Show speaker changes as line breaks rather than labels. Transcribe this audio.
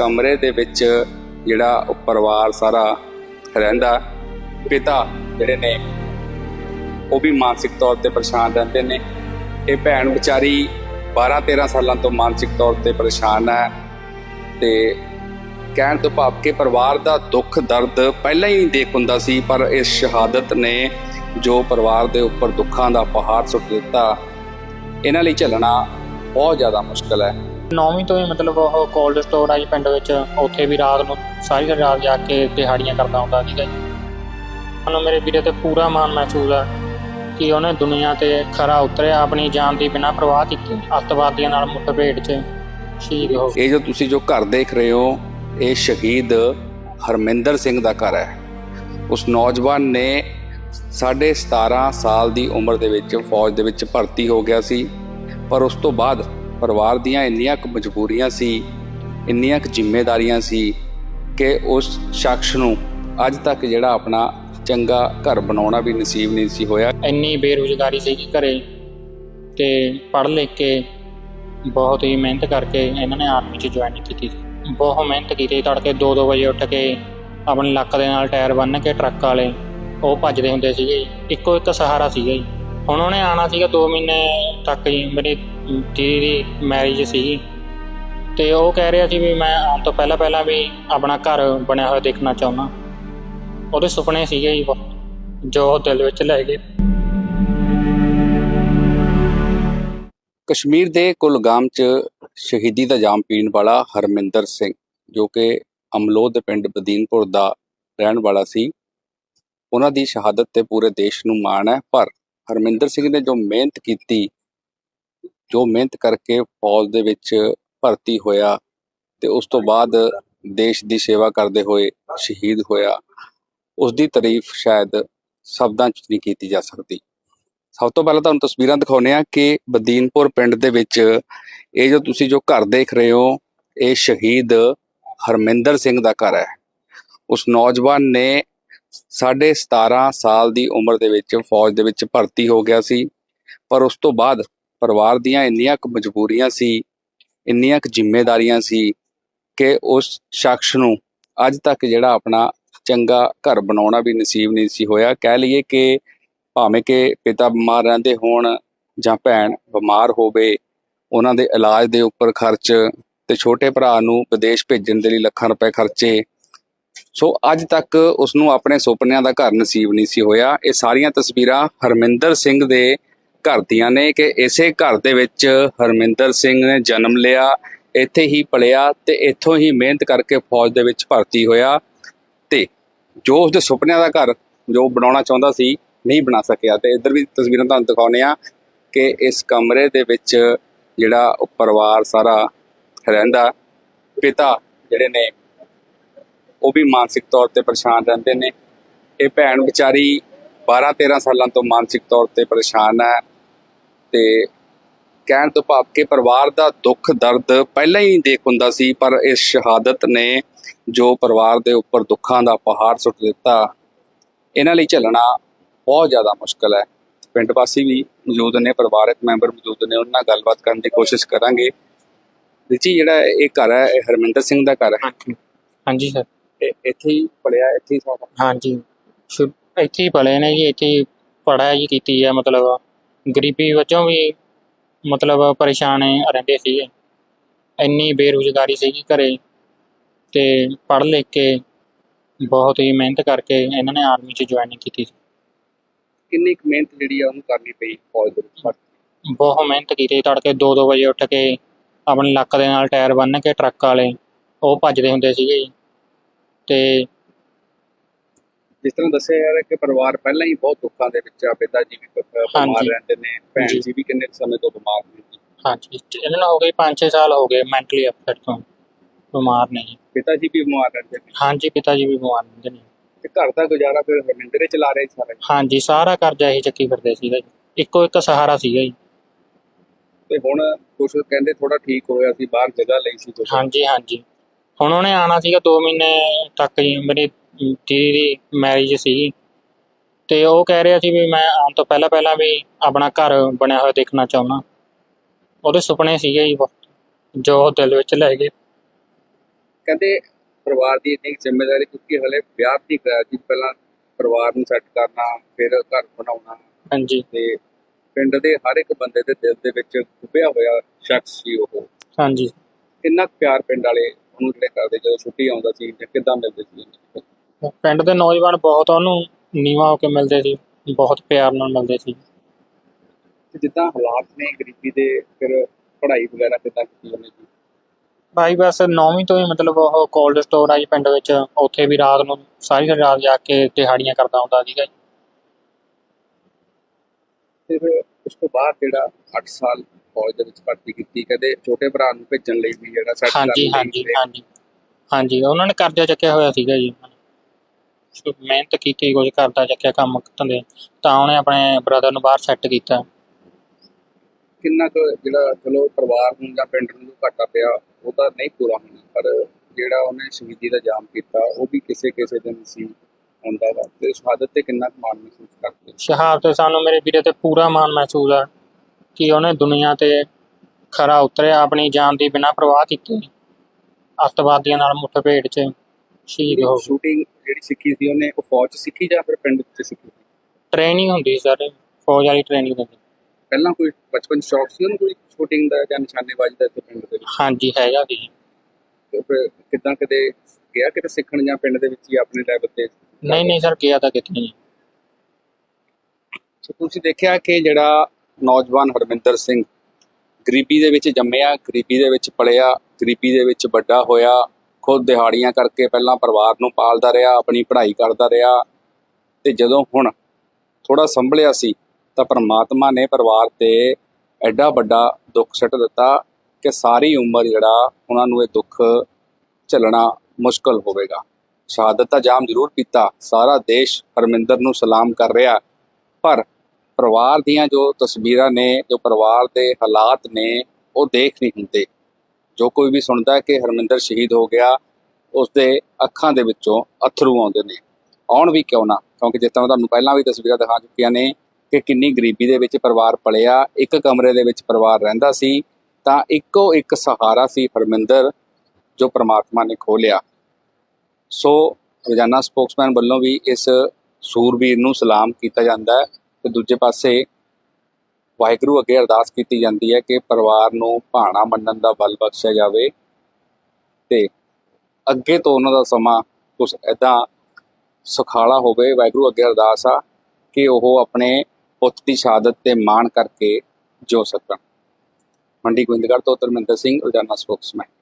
ਕਮਰੇ ਦੇ ਵਿੱਚ ਜਿਹੜਾ ਉਹ ਪਰਿਵਾਰ ਸਾਰਾ ਰਹਿੰਦਾ, ਪਿਤਾ ਜਿਹੜੇ ਨੇ, ਉਹ ਵੀ ਮਾਨਸਿਕ ਤੌਰ ਤੇ ਪਰੇਸ਼ਾਨ ਰਹਿੰਦੇ ਨੇ। ਇਹ ਭੈਣ ਵਿਚਾਰੀ 12-13 ਸਾਲਾਂ ਤੋਂ ਮਾਨਸਿਕ ਤੌਰ ਤੇ ਪਰੇਸ਼ਾਨ ਹੈ ਤੇ ਕਹਿਣ ਤੋਂ ਭਾਵ ਕਿ ਪਰਿਵਾਰ ਦਾ ਦੁੱਖ, ਦਰਦ ਪਹਿਲਾਂ ਹੀ ਦੇਖ ਹੁੰਦਾ ਸੀ, ਪਰ ਇਸ ਸ਼ਹਾਦਤ ਨੇ ਜੋ ਪਰਿਵਾਰ ਦੇ ਉੱਪਰ ਦੁੱਖਾਂ ਦਾ ਪਹਾੜ ਸੁੱਟ ਦਿੱਤਾ, ਇਹਨਾਂ ਲਈ ਝੱਲਣਾ ਬਹੁਤ ਜ਼ਿਆਦਾ ਮੁਸ਼ਕਲ ਹੈ।
ਨੌਵੀਂ ਤੋਂ ਹੀ ਮਤਲਬ ਉਹ ਕੋਲਡ ਸਟੋਰ ਆ ਜੀ ਪਿੰਡ ਵਿੱਚ, ਉੱਥੇ ਵੀ ਰਾਤ ਨੂੰ ਸਾਰੀ ਰਾਤ ਜਾ ਕੇ ਦਿਹਾੜੀਆਂ ਕਰਦਾ ਹੁੰਦਾ ਸੀਗਾ ਜੀ। ਮੈਨੂੰ ਮੇਰੇ ਵੀਰੇ ਤੇ ਪੂਰਾ ਮਾਣ ਮਹਿਸੂਸ ਆ ਕਿ ਉਹਨੇ ਦੁਨੀਆ ਤੇ ਖਰਾ ਉਤਰਿਆ ਆਪਣੀ ਜਾਨ ਦੀ ਬਿਨਾਂ ਪਰਵਾਹ ਕੀਤੀ, ਅੱਤਵਾਦੀਆਂ ਨਾਲ ਮੁੱਠਭੇੜ 'ਚ ਸ਼ਹੀਦ ਹੋ
ਇਹ ਜੋ ਤੁਸੀਂ ਜੋ ਘਰ ਦੇਖ ਰਹੇ ਹੋ, ਇਹ ਸ਼ਹੀਦ ਹਰਮਿੰਦਰ ਸਿੰਘ ਦਾ ਘਰ ਹੈ। ਉਸ ਨੌਜਵਾਨ ਨੇ ਸਾਢੇ 17 ਸਾਲ ਦੀ ਉਮਰ ਦੇ ਵਿੱਚ ਫੌਜ ਦੇ ਵਿੱਚ ਭਰਤੀ ਹੋ ਗਿਆ ਸੀ, ਪਰ ਉਸ ਤੋਂ ਬਾਅਦ ਪਰਿਵਾਰ ਦੀਆਂ ਇੰਨੀਆਂ ਕੁ ਮਜਬੂਰੀਆਂ ਸੀ, ਇੰਨੀਆਂ ਕੁ ਜ਼ਿੰਮੇਵਾਰੀਆਂ ਸੀ ਕਿ ਉਸ ਸ਼ਖਸ ਨੂੰ ਅੱਜ ਤੱਕ ਜਿਹੜਾ ਆਪਣਾ ਚੰਗਾ ਘਰ ਬਣਾਉਣਾ ਵੀ ਨਸੀਬ ਨਹੀਂ ਸੀ ਹੋਇਆ।
ਇੰਨੀ ਬੇਰੁਜ਼ਗਾਰੀ ਸੀਗੀ ਘਰੇ ਤੇ ਪੜ੍ਹ ਲਿਖ ਕੇ ਬਹੁਤ ਹੀ ਮਿਹਨਤ ਕਰਕੇ ਇਹਨਾਂ ਨੇ ਆਰਮੀ 'ਚ ਜੁਆਇਨ ਕੀਤੀ ਸੀ। ਬਹੁਤ ਮਿਹਨਤ ਕੀਤੀ, ਤੜਕੇ 2-2 ਵਜੇ ਉੱਠ ਕੇ ਆਪਣੇ ਲੱਕ ਦੇ ਨਾਲ ਟਾਇਰ ਬੰਨ੍ਹ ਕੇ ਟਰੱਕ ਵਾਲੇ ਉਹ ਭੱਜਦੇ ਹੁੰਦੇ ਸੀਗੇ ਇੱਕੋ ਇੱਕ ਸਹਾਰਾ ਸੀਗਾ ਜੀ। ਹੁਣ ਉਹਨੇ ਆਣਾ ਸੀਗਾ 2 ਮਹੀਨੇ ਤੱਕ ਜੀ, ਮੇਰੇ ਦੀਦੀ ਮੈਰਿਜ ਸੀ ਤੇ ਉਹ ਕਹਿ ਰਿਹਾ ਸੀ ਵੀ ਮੈਂ ਆਉਣ ਤੋਂ ਪਹਿਲਾਂ ਪਹਿਲਾਂ ਵੀ ਆਪਣਾ ਘਰ ਬਣਿਆ ਹੋਇਆ ਦੇਖਣਾ ਚਾਹੁੰਦਾ। ਉਹਦੇ ਸੁਪਨੇ ਸੀਗੇ ਜੀ ਜੋ ਦਿਲ ਵਿੱਚ ਲੈ ਗਏ।
ਕਸ਼ਮੀਰ ਦੇ ਕੁਲਗਾਮ 'ਚ ਸ਼ਹੀਦੀ ਦਾ ਜਾਮ ਪੀਣ ਵਾਲਾ ਹਰਮਿੰਦਰ ਸਿੰਘ, ਜੋ ਕਿ ਅਮਲੋਦ ਦੇ ਪਿੰਡ ਬਦੀਨਪੁਰ ਦਾ ਰਹਿਣ ਵਾਲਾ ਸੀ, ਉਹਨਾਂ ਦੀ ਸ਼ਹਾਦਤ ਤੇ ਪੂਰੇ ਦੇਸ਼ ਨੂੰ ਮਾਣ ਹੈ, ਪਰ ਹਰਮਿੰਦਰ ਸਿੰਘ ਨੇ ਜੋ ਮਿਹਨਤ ਕੀਤੀ ਜੋ ਮਿਹਨਤ ਕਰਕੇ ਫੌਜ ਦੇ ਵਿੱਚ ਭਰਤੀ ਹੋਇਆ ਤੇ ਉਸ ਤੋਂ ਬਾਅਦ ਦੇਸ਼ ਦੀ ਸੇਵਾ ਕਰਦੇ ਹੋਏ ਸ਼ਹੀਦ ਹੋਇਆ ਉਸ ਦੀ ਤਾਰੀਫ ਸ਼ਾਇਦ ਸ਼ਬਦਾਂ 'ਚ ਨਹੀਂ ਕੀਤੀ ਜਾ ਸਕਦੀ। ਸਭ ਤੋਂ ਪਹਿਲਾਂ ਤੁਹਾਨੂੰ ਤਸਵੀਰਾਂ ਦਿਖਾਉਂਦੇ ਆ ਕਿ ਬਦੀਨਪੁਰ ਪਿੰਡ ਦੇ ਵਿੱਚ ਇਹ ਜੋ ਤੁਸੀਂ ਜੋ ਘਰ ਦੇਖ ਰਹੇ ਹੋ, ਇਹ ਸ਼ਹੀਦ ਹਰਮਿੰਦਰ ਸਿੰਘ ਦਾ ਘਰ ਹੈ। ਉਸ ਨੌਜਵਾਨ ਨੇ ਸਾਢੇ 17 ਸਾਲ ਦੀ ਉਮਰ ਦੇ ਵਿੱਚ ਫੌਜ ਦੇ ਵਿੱਚ ਭਰਤੀ ਹੋ ਗਿਆ ਸੀ, ਪਰ ਉਸ ਤੋਂ ਬਾਅਦ ਪਰਿਵਾਰ ਦੀਆਂ ਇੰਨੀਆਂ ਕੁ ਮਜਬੂਰੀਆਂ ਸੀ, ਇੰਨੀਆਂ ਕੁ ਜ਼ਿੰਮੇਵਾਰੀਆਂ ਸੀ ਕਿ ਉਸ ਸ਼ਖਸ ਨੂੰ ਅੱਜ ਤੱਕ ਜਿਹੜਾ ਆਪਣਾ ਚੰਗਾ ਘਰ ਬਣਾਉਣਾ ਵੀ ਨਸੀਬ ਨਹੀਂ ਸੀ ਹੋਇਆ। ਕਹਿ ਲਈਏ ਕਿ ਭਾਵੇਂ ਕਿ ਪਿਤਾ ਬਿਮਾਰ ਰਹਿੰਦੇ ਹੋਣ ਜਾਂ ਭੈਣ ਬਿਮਾਰ ਹੋਵੇ, ਉਹਨਾਂ ਦੇ ਇਲਾਜ ਦੇ ਉੱਪਰ ਖਰਚ ਤੇ ਛੋਟੇ ਭਰਾ ਨੂੰ ਵਿਦੇਸ਼ ਭੇਜਣ ਦੇ ਲਈ ਲੱਖਾਂ ਰੁਪਏ ਖਰਚੇ। ਸੋ ਅੱਜ ਤੱਕ ਉਸ ਨੂੰ ਆਪਣੇ ਸੁਪਨਿਆਂ ਦਾ ਘਰ ਨਸੀਬ ਨਹੀਂ ਸੀ ਹੋਇਆ। ਇਹ ਸਾਰੀਆਂ ਤਸਵੀਰਾਂ ਹਰਮਿੰਦਰ ਸਿੰਘ ਦੇ ਘਰ ਦੀਆਂ ਨੇ ਕਿ ਇਸੇ ਘਰ ਦੇ ਵਿੱਚ ਹਰਮਿੰਦਰ ਸਿੰਘ ਨੇ ਜਨਮ ਲਿਆ, ਇੱਥੇ ਹੀ ਪਲਿਆ ਤੇ ਇੱਥੋਂ ਹੀ ਮਿਹਨਤ ਕਰਕੇ ਫੌਜ ਦੇ ਵਿੱਚ ਭਰਤੀ ਹੋਇਆ ਤੇ ਜੋ ਉਸਦੇ ਸੁਪਨਿਆਂ ਦਾ ਘਰ ਜੋ ਬਣਾਉਣਾ ਚਾਹੁੰਦਾ ਸੀ, ਨਹੀਂ ਬਣਾ ਸਕਿਆ। ਤੇ ਇੱਧਰ ਵੀ ਤਸਵੀਰਾਂ ਤੁਹਾਨੂੰ ਦਿਖਾਉਂਦੇ ਆ ਕਿ ਇਸ ਕਮਰੇ ਦੇ ਵਿੱਚ ਜਿਹੜਾ ਪਰਿਵਾਰ ਸਾਰਾ ਰਹਿੰਦਾ। ਪਿਤਾ ਜਿਹੜੇ ਨੇ, ਉਹ ਵੀ ਮਾਨਸਿਕ ਤੌਰ ਤੇ ਪਰੇਸ਼ਾਨ ਰਹਿੰਦੇ ਨੇ। ਇਹ ਭੈਣ ਵਿਚਾਰੀ 12-13 ਸਾਲਾਂ ਤੋਂ ਮਾਨਸਿਕ ਤੌਰ ਤੇ ਪਰੇਸ਼ਾਨ ਹੈ। ਤੇ ਕਹਿਣ ਤੋਂ ਭਾਵ ਕਿ ਪਰਿਵਾਰ ਦਾ ਦੁੱਖ ਦਰਦ ਪਹਿਲਾਂ ਹੀ ਦੇਖ ਹੁੰਦਾ ਸੀ ਪਰ ਇਸ ਸ਼ਹਾਦਤ ਨੇ ਜੋ ਪਰਿਵਾਰ ਦੇ ਉੱਪਰ ਦੁੱਖਾਂ ਦਾ ਪਹਾੜ ਸੁੱਟ ਦਿੱਤਾ। ਇਹਨਾਂ ਲਈ ਝੱਲਣਾ ਬਹੁਤ ਜ਼ਿਆਦਾ ਮੁਸ਼ਕਲ ਹੈ। ਪਿੰਡ ਵਾਸੀ ਵੀ ਮੌਜੂਦ ਨੇ ਪਰਿਵਾਰਕ ਮੈਂਬਰ ਮੌਜੂਦ ਨੇ ਉਹਨਾਂ ਨਾਲ ਗੱਲਬਾਤ ਕਰਨ ਦੀ ਕੋਸ਼ਿਸ਼ ਕਰਾਂਗੇ। ਜੀ ਜਿਹੜਾ ਇਹ ਘਰ ਹੈ ਇਹ ਹਰਮਿੰਦਰ ਸਿੰਘ ਦਾ ਘਰ ਹੈ?
ਹਾਂਜੀ। ਸਰ।
ਇੱਥੇ ਹੀ ਪੜਿਆ ਇੱਥੇ ਹੀ ਸਾਰਾ?
ਹਾਂਜੀ। ਇੱਥੇ ਹੀ ਪਲੇ ਨੇ ਜੀ ਇੱਥੇ ਜੀ ਕੀਤੀ ਹੈ ਮਤਲਬ ਗਰੀਬੀ ਵਜੋਂ ਵੀ ਮਤਲਬ ਪਰੇਸ਼ਾਨ ਰਹਿੰਦੇ ਸੀਗੇ। ਇੰਨੀ ਬੇਰੁਜ਼ਗਾਰੀ ਸੀਗੀ ਘਰੇ ਤੇ ਪੜ੍ਹ ਲਿਖ ਕੇ ਬਹੁਤ ਹੀ ਮਿਹਨਤ ਕਰਕੇ ਇਹਨਾਂ ਨੇ ਆਰਮੀ 'ਚ ਜੁਆਇਨ ਕੀਤੀ ਸੀ।
ਕਿੰਨੀ ਕੁ ਮਿਹਨਤ ਜਿਹੜੀ ਆ ਉਹਨੂੰ ਕਰਨੀ ਪਈ ਫੌਜ ਦੇ ਵਿੱਚ?
ਬਹੁਤ ਮਿਹਨਤ ਕੀਤੀ ਤੜਕੇ 2-2 ਵਜੇ ਉੱਠ ਕੇ ਆਪਣੇ ਲੱਕ ਦੇ ਨਾਲ ਟਾਇਰ ਬੰਨ੍ਹ ਕੇ ਟਰੱਕ ਵਾਲੇ ਉਹ ਭੱਜਦੇ ਹੁੰਦੇ ਸੀਗੇ ਤੇ
ਜਿਸ ਤਰ੍ਹਾਂ ਦੱਸਿਆ ਜਾ ਰਿਹਾ ਕਿ ਪਰਿਵਾਰ ਪਹਿਲਾਂ ਹੀ ਬਹੁਤ ਦੁੱਖਾਂ ਦੇ ਵਿੱਚ ਆ ਪਿਤਾ ਜੀ ਵੀ ਬਿਮਾਰ। ਰਹਿੰਦੇ ਨੇ ਭੈਣ
ਜੀ।
ਵੀ ਕਿੰਨੇ ਸਮੇਂ ਤੋਂ ਬਿਮਾਰ ਨੇ।
ਹਾਂਜੀ ਇਹਨਾਂ ਨੂੰ ਹੋ ਗਏ 5-6 ਸਾਲ ਹੋ ਗਏ ਮੈਂਟਲੀ ਅਪਸੈਟ ਤੋਂ ਬਿਮਾਰ ਨੇ
ਪਿਤਾ ਜੀ ਵੀ ਬਿਮਾਰ ਰਹਿੰਦੇ ਨੇ
ਹਾਂਜੀ ਪਿਤਾ ਜੀ ਵੀ ਬਿਮਾਰ ਰਹਿੰਦੇ ਨੇ
ਤੇ ਘਰ ਦਾ ਗੁਜ਼ਾਰਾ ਫਿਰ ਹਰਮਿੰਦਰੇ ਚਲਾ ਰਹੇ ਸਾਰੇ
ਹਾਂਜੀ ਸਾਰਾ ਕਰਜ਼ਾ ਇਹ ਚੱਕੀ ਫਿਰਦੇ ਸੀਗਾ ਜੀ ਇੱਕੋ ਇੱਕ ਸਹਾਰਾ ਸੀਗਾ ਜੀ
ਤੇ ਹੁਣ ਕੁਝ ਕਹਿੰਦੇ ਥੋੜਾ ਠੀਕ ਹੋਇਆ ਸੀ ਬਾਹਰ ਜਗ੍ਹਾ ਲਈ ਸੀ।
ਹਾਂਜੀ ਹਾਂਜੀ ਹੁਣ ਉਹਨੇ ਆਣਾ ਸੀਗਾ 2 ਮਹੀਨੇ ਤੱਕ ਜੀ ਮੇਰੀ ਦੀਦੀ ਦੀ ਮੈਰਿਜ ਸੀਗੀ। ਤੇ ਉਹ ਕਹਿ ਰਿਹਾ ਸੀ ਵੀ ਮੈਂ ਆਉਣ ਤੋਂ ਪਹਿਲਾਂ ਪਹਿਲਾਂ ਵੀ ਆਪਣਾ ਘਰ ਬਣਿਆ ਹੋਇਆ ਦੇਖਣਾ ਚਾਹੁੰਦਾ। ਉਹਦੇ ਸੁਪਨੇ ਸੀਗੇ ਜੀ ਬਹੁਤ, ਜੋ ਉਹ ਦਿਲ ਵਿੱਚ ਲੈ ਗਏ।
ਕਹਿੰਦੇ ਪਰਿਵਾਰ ਦੀ ਇੰਨੀ ਜ਼ਿੰਮੇਵਾਰੀ ਕਿਉਂਕਿ ਹਲੇ ਵਿਆਹ ਨਹੀਂ ਕਰਾਇਆ ਸੀ ਪਹਿਲਾਂ ਪਰਿਵਾਰ ਨੂੰ ਸੈੱਟ ਕਰਨਾ ਫਿਰ ਘਰ ਬਣਾਉਣਾ।
ਹਾਂਜੀ।
ਤੇ ਪਿੰਡ ਦੇ ਹਰ ਇੱਕ ਬੰਦੇ ਦੇ ਦਿਲ ਦੇ ਵਿੱਚ ਖੁੱਭਿਆ ਹੋਇਆ ਸ਼ਖਸ ਸੀ ਉਹ।
ਹਾਂਜੀ।
ਕਿੰਨਾ ਕੁ ਪਿਆਰ ਪਿੰਡ ਵਾਲੇ ਉਹਨੂੰ ਜਿਹੜੇ ਕਰਦੇ ਜਦੋਂ ਛੁੱਟੀ ਆਉਂਦਾ ਸੀ ਜਾਂ ਕਿੱਦਾਂ ਮਿਲਦੇ ਸੀ?
ਪਿੰਡ ਦੇ ਨੌਜਵਾਨ ਬਹੁਤ ਉਹਨੂੰ ਨੀਵਾ ਹੋ ਕੇ ਮਿਲਦੇ ਸੀ ਬਹੁਤ ਪਿਆਰ ਨਾਲ ਮਿਲਦੇ ਸੀ।
ਤੇ ਜਿੱਦਾਂ ਹਾਲਾਤ ਨੇ ਗਰੀਬੀ ਦੇ ਫਿਰ ਪੜ੍ਹਾਈ ਵਗੈਰਾ ਕਿੱਦਾਂ ਕੀਤੀ ਉਹਨੇ ਜੀ?
ਭਾਈ ਬਸ 9ਵੀਂ ਤੋਂ ਹੀ ਮਤਲਬ ਉਹ ਕੋਲਡ ਸਟੋਰ ਆ ਜੀ ਪਿੰਡ ਵਿੱਚ ਉੱਥੇ ਵੀ ਰਾਤ ਨੂੰ ਸਾਰੀ ਸਾਰੀ ਰਾਤ ਜਾ ਕੇ ਦਿਹਾੜੀਆਂ ਕਰਦਾ ਹੁੰਦਾ ਸੀਗਾ ਜੀ।
ਤੇ ਫਿਰ ਉਸ ਤੋਂ ਬਾਅਦ ਜਿਹੜਾ 8 ਸਾਲ ਫੌਜ ਦੇ ਵਿੱਚ ਭਰਤੀ ਕੀਤੀ ਕਦੇ ਛੋਟੇ ਭਰਾ ਨੂੰ ਭੇਜਣ ਲਈ ਵੀ ਜਿਹੜਾ ਸੈੱਟ
ਹਾਂਜੀ ਹਾਂਜੀ ਹਾਂਜੀ ਹਾਂਜੀ। ਉਹਨਾਂ ਨੇ ਕਰਜ਼ਾ ਚੱਕਿਆ ਹੋਇਆ ਸੀਗਾ ਜੀ। ਮਿਹਨਤ ਕੀਤੀ ਕੁਝ ਕਰਦਾ ਚੱਕਿਆ ਕੰਮ ਧੰਦੇ ਤਾਂ ਉਹਨੇ ਆਪਣੇ ਬ੍ਰਦਰ ਨੂੰ ਬਾਹਰ ਸੈੱਟ ਕੀਤਾ।
ਕਿੰਨਾ ਕੁ ਜਿਹੜਾ ਚਲੋ ਪਰਿਵਾਰ ਨੂੰ ਜਾਂ ਪਿੰਡ ਨੂੰ ਘਾਟਾ ਪਿਆ ਉਹ ਤਾਂ ਨਹੀਂ ਪੂਰਾ ਹੋਣਾ ਪਰ ਜਿਹੜਾ ਉਹਨੇ ਸ਼ਹੀਦੀ ਦਾ ਜਾਮ ਕੀਤਾ ਉਹ ਵੀ ਕਿਸੇ ਕਿਸੇ ਦਿਨ ਸੀ ਹੁੰਦਾ ਵਾ। ਤੇ ਸ਼ਹਾਦਤ ਤੇ ਕਿੰਨਾ ਮਾਣ ਮਹਿਸੂਸ ਕਰਦੇ?
ਸ਼ਹਾਦਤ ਤੇ ਸਾਨੂੰ ਮੇਰੇ ਵੀਰੇ ਤੇ ਪੂਰਾ ਮਾਣ ਮਹਿਸੂਸ ਆ ਕਿ ਉਹਨੇ ਦੁਨੀਆ ਤੇ ਖਰਾ ਉਤਰਿਆ ਆਪਣੀ ਜਾਨ ਦੀ ਬਿਨਾਂ ਪਰਵਾਹ ਕੀਤੀ। ਅੱਤਵਾਦੀਆਂ ਨਾਲ ਮੁੱਠਭੇੜ 'ਚ। ਸ਼ਹੀਦ ਹੋ
ਸ਼ੂਟਿੰਗ ਜਿਹੜੀ ਸਿੱਖੀ ਸੀ ਉਹਨੇ ਉਹ ਫੌਜ 'ਚ ਸਿੱਖੀ ਜਾਂ ਫਿਰ ਪਿੰਡ 'ਚ ਸਿੱਖੀ? ਸੀ?
ਟ੍ਰੇਨਿੰਗ ਹੁੰਦੀ ਸਰ ਫੌਜ ਵਾਲੀ ਟ੍ਰੇਨਿੰਗ ਹੁੰਦੀ।
ਪਹਿਲਾਂ ਕੋਈ ਬਚਪਨ 'ਚ ਸ਼ੌਕ ਸੀ ਉਹਨੂੰ ਕੋਈ ਸ਼ੂਟਿੰਗ ਦਾ ਜਾਂ ਨਿਸ਼ਾਨੇਬਾਜ਼ੀ ਦਾ ਇੱਥੇ ਪਿੰਡ ਦੇ ਵਿੱਚ?
ਹਾਂਜੀ ਹੈਗਾ ਜੀ
ਤੇ ਫਿਰ ਕਿੱਦਾਂ ਕਦੇ ਗਿਆ ਕਿਤੇ ਸਿੱਖਣ ਜਾਂ ਪਿੰਡ ਦੇ ਵਿੱਚ ਹੀ ਆਪਣੇ ਲੈਵਲ ਤੇ?
ਨਹੀਂ ਨਹੀਂ ਸਰ ਗਿਆ ਤਾਂ ਕਿਤੇ ਨਹੀਂ।
ਸੋ ਤੁਸੀਂ ਦੇਖਿਆ ਕਿ ਜਿਹੜਾ ਨੌਜਵਾਨ ਹਰਮਿੰਦਰ ਸਿੰਘ ਗਰੀਬੀ ਦੇ ਵਿੱਚ ਜੰਮਿਆ ਗਰੀਬੀ ਦੇ ਵਿੱਚ ਪਲਿਆ ਗਰੀਬੀ ਦੇ ਵਿੱਚ ਵੱਡਾ ਹੋਇਆ ਖੁਦ ਦਿਹਾੜੀਆਂ ਕਰਕੇ ਪਹਿਲਾਂ ਪਰਿਵਾਰ ਨੂੰ ਪਾਲਦਾ ਰਿਹਾ, ਆਪਣੀ ਪੜ੍ਹਾਈ ਕਰਦਾ ਰਿਹਾ ਤੇ ਜਦੋਂ ਹੁਣ ਥੋੜਾ ਸੰਭਲਿਆ ਸੀ ਤਾਂ ਪਰਮਾਤਮਾ ਨੇ ਪਰਿਵਾਰ ਤੇ ਐਡਾ ਵੱਡਾ ਦੁੱਖ ਸੱਟ ਦਿੱਤਾ ਕਿ ਸਾਰੀ ਉਮਰ ਜਿਹੜਾ ਉਹਨਾਂ ਨੂੰ ਇਹ ਦੁੱਖ ਝੱਲਣਾ ਮੁਸ਼ਕਲ ਹੋਵੇਗਾ। ਸ਼ਹਾਦਤ ਦਾ ਜਾਮ ਜ਼ਰੂਰ ਪੀਤਾ। ਸਾਰਾ ਦੇਸ਼ ਹਰਮਿੰਦਰ ਨੂੰ ਸਲਾਮ ਕਰ ਰਿਹਾ। ਪਰ ਪਰਿਵਾਰ ਦੀਆਂ ਜੋ ਤਸਵੀਰਾਂ ਨੇ, ਜੋ ਪਰਿਵਾਰ ਦੇ ਹਾਲਾਤ ਨੇ, ਉਹ ਦੇਖ ਨਹੀਂ ਹੁੰਦੇ। ਜੋ ਕੋਈ ਵੀ ਸੁਣਦਾ ਕਿ ਹਰਮਿੰਦਰ ਸ਼ਹੀਦ ਹੋ ਗਿਆ ਉਸ ਦੇ ਅੱਖਾਂ ਦੇ ਵਿੱਚੋਂ ਅਥਰੂ ਆਉਂਦੇ ਨੇ। ਆਉਣ ਵੀ ਕਿਉਂ ਨਾ? ਕਿਉਂਕਿ ਜਿਸ ਤਰ੍ਹਾਂ ਤੁਹਾਨੂੰ ਪਹਿਲਾਂ ਵੀ ਤਸਵੀਰਾਂ ਦਿਖਾ ਚੁੱਕੀਆਂ ਨੇ ਕਿ ਕਿੰਨੀ ਗਰੀਬੀ ਦੇ ਵਿੱਚ ਪਰਿਵਾਰ ਪਲਿਆ, ਇੱਕ ਕਮਰੇ ਦੇ ਵਿੱਚ ਪਰਿਵਾਰ ਰਹਿੰਦਾ ਸੀ, ਤਾਂ ਇੱਕੋ ਇੱਕ ਸਹਾਰਾ ਸੀ ਹਰਮਿੰਦਰ ਜੋ ਪ੍ਰਮਾਤਮਾ ਨੇ ਖੋਲਿਆ ਸੋ ਰੋਜ਼ਾਨਾ ਸਪੋਕਸਮੈਨ ਵੱਲੋਂ ਵੀ ਇਸ ਸੂਰਬੀਰ ਨੂੰ ਸਲਾਮ ਕੀਤਾ ਜਾਂਦਾ ਹੈ ਤੇ ਦੂਜੇ ਪਾਸੇ ਵਾਹਿਗੁਰੂ ਅੱਗੇ ਅਰਦਾਸ ਕੀਤੀ ਜਾਂਦੀ ਹੈ ਕਿ ਪਰਿਵਾਰ ਨੂੰ ਭਾਣਾ ਮੰਨਣ ਦਾ ਬਲ ਬਖਸ਼ਿਆ ਜਾਵੇ ਤੇ ਅੱਗੇ ਤੋਂ ਉਹਨਾਂ ਦਾ ਸਮਾਂ ਕੁਝ ਐਦਾਂ ਸੁਖਾਲਾ ਹੋਵੇ। ਵਾਹਿਗੁਰੂ ਅੱਗੇ ਅਰਦਾਸ ਆ ਕਿ ਉਹ ਆਪਣੇ ਪੁੱਤ ਦੀ ਸ਼ਹਾਦਤ ਤੇ ਮਾਣ ਕਰਕੇ ਜੋ ਸਕਣ। ਮੰਡੀ ਗੋਬਿੰਦਗੜ੍ਹ ਤੋਂ ਧਰਮਿੰਦਰ ਸਿੰਘ, ਰੋਜ਼ਾਨਾ ਸਪੋਕਸਮੈਨ।